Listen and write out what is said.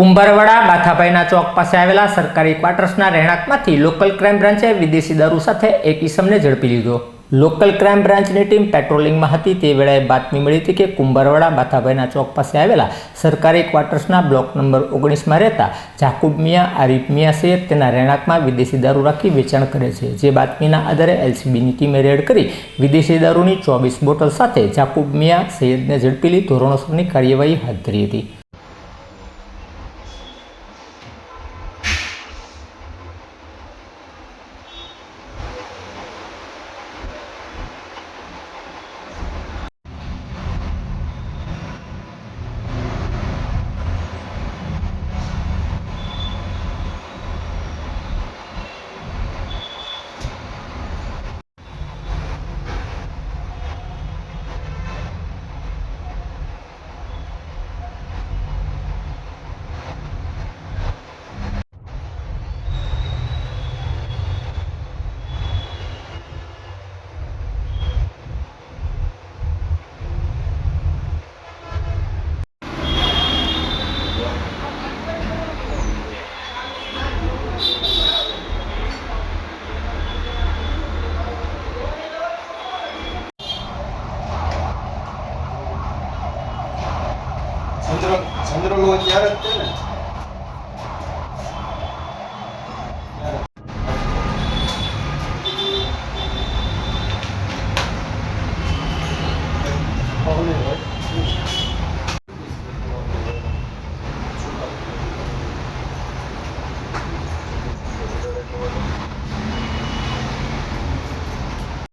કુંભારવાડા, બાથાભાઈના ચોક પાસે આવેલા સરકારી ક્વાર્ટર્સના રહેણાંકમાંથી લોકલ ક્રાઇમ બ્રાન્ચે વિદેશી દારૂ સાથે એક ઈસમને ઝડપી લીધો. લોકલ ક્રાઇમ બ્રાન્ચની ટીમ પેટ્રોલિંગમાં હતી. તે વેળાએ બાતમી મળી હતી કે કુંભારવાડા, બાથાભાઈના ચોક પાસે આવેલા સરકારી ક્વાર્ટર્સના બ્લોક નંબર ઓગણીસમાં રહેતા જાકુબ મિયા, આરીફ મિયા સૈયદ તેના રહેણાંકમાં વિદેશી દારૂ રાખી વેચાણ કરે છે. જે બાતમીના આધારે એલસીબીની ટીમે રેડ કરી વિદેશી દારૂની ચોવીસ બોટલ સાથે જાકુબ મિયા સૈયદને ઝડપી લઈ ધોરણોસરની કાર્યવાહી હાથ ધરી હતી. समुद्र समुद्र को क्या रखते हैं Oh, no.